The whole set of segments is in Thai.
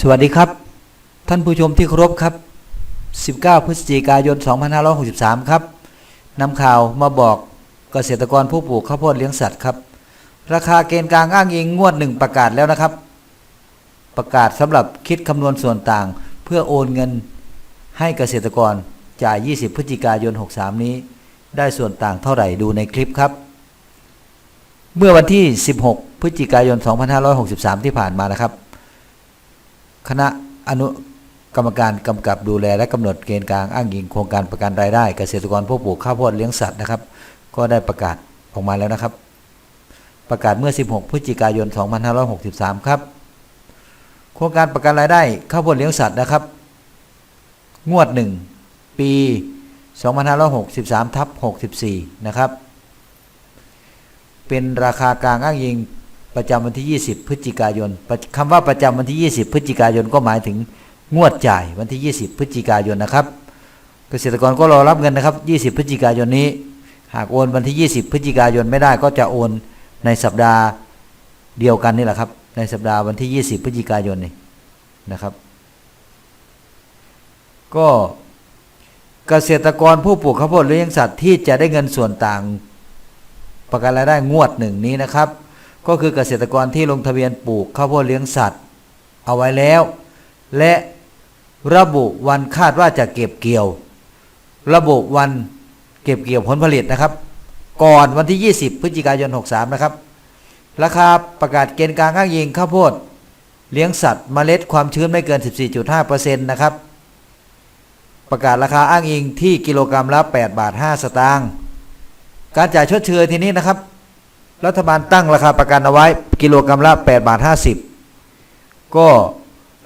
สวัสดีครับ ท่านผู้ชมที่เคารพครับ 19 พฤศจิกายน 2563 ครับนำข่าวมาบอกเกษตรกรผู้ปลูกข้าวโพดเลี้ยงสัตว์ครับ ราคาเกณฑ์กลางอ้างอิงงวดหนึ่งประกาศแล้วนะครับ ประกาศสำหรับคิดคำนวณส่วนต่าง เพื่อโอนเงินให้เกษตรกรจ่าย 20 พฤศจิกายน 63 นี้ ได้ส่วนต่างเท่าไหร่ดูในคลิปครับ เมื่อวันที่ 16 พฤศจิกายน 2563 ที่ผ่านมานะครับ คณะอนุกรรมการกำกับดูแลและกำหนดเกณฑ์กลางอ้างอิงโครงการประกันรายได้ เกษตรกรผู้ปลูกข้าวโพดเลี้ยงสัตว์นะครับ ก็ได้ประกาศออกมาแล้วนะครับ ประกาศเมื่อ 16 พฤศจิกายน 2563 ครับ โครงการประกันรายได้ข้าวโพดเลี้ยงสัตว์นะครับ งวด 1 ปี 2563ทับ64 นะครับ เป็นราคากลางอ้างอิง ประจำวันที่ 20 พฤศจิกายนประคำว่าประจำวันที่ 20 พฤศจิกายนก็หมายถึงงวดจ่ายวันที่ 20 พฤศจิกายนนะครับ เกษตรกรก็รอรับเงินนะครับ 20 พฤศจิกายนนี้ หากโอนวันที่ 20 พฤศจิกายนไม่ได้ก็จะโอนในสัปดาห์เดียวกันนี่แหละครับ ในสัปดาห์วันที่ 20 พฤศจิกายนนี่นะครับ ก็เกษตรกรผู้ปลูกข้าวโพดเลี้ยงสัตว์ที่จะได้เงินส่วนต่าง ประกันรายได้งวดหนึ่งนี้นะครับ ก็คือเกษตรกรที่ลงทะเบียนปลูกข้าวโพดเลี้ยงสัตว์ เอาไว้แล้ว และระบุวันคาดว่าจะเก็บเกี่ยว ระบุวันเก็บเกี่ยวผลผลิตนะครับ ก่อนวันที่ 20 พฤศจิกายน 63 นะครับ ราคาประกาศเกณฑ์กลางอ้างอิงข้าวโพดเลี้ยงสัตว์เมล็ดความชื้นไม่เกิน 14.5%นะครับ ประกาศราคาอ้างอิงที่กิโลกรัมละ 8 บาท 5 สตางค์ การจ่ายชดเชยทีนี้นะครับ รัฐบาลตั้งราคาประกันเอาไว้ กิโลกรัมละ8บาท50 ก็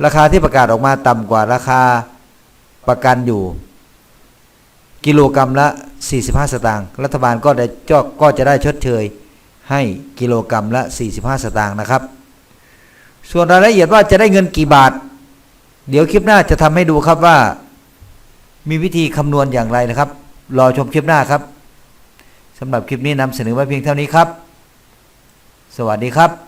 ราคาที่ประกาศออกมาต่ำกว่าราคาประกันอยู่ กิโลกรัมละ 45 สตางค์รัฐบาลก็ได้ก็ก็จะได้ชดเชยให้กิโลกรัมละ 45 สตางค์นะครับ ส่วนรายละเอียดว่าจะได้เงินกี่บาท เดี๋ยวคลิปหน้าจะทำให้ดูครับว่า มีวิธีคำนวณอย่างไรนะครับ รอชมคลิปหน้าครับสำหรับคลิปนี้นำเสนอไว้เพียงเท่านี้ครับ สวัสดีครับ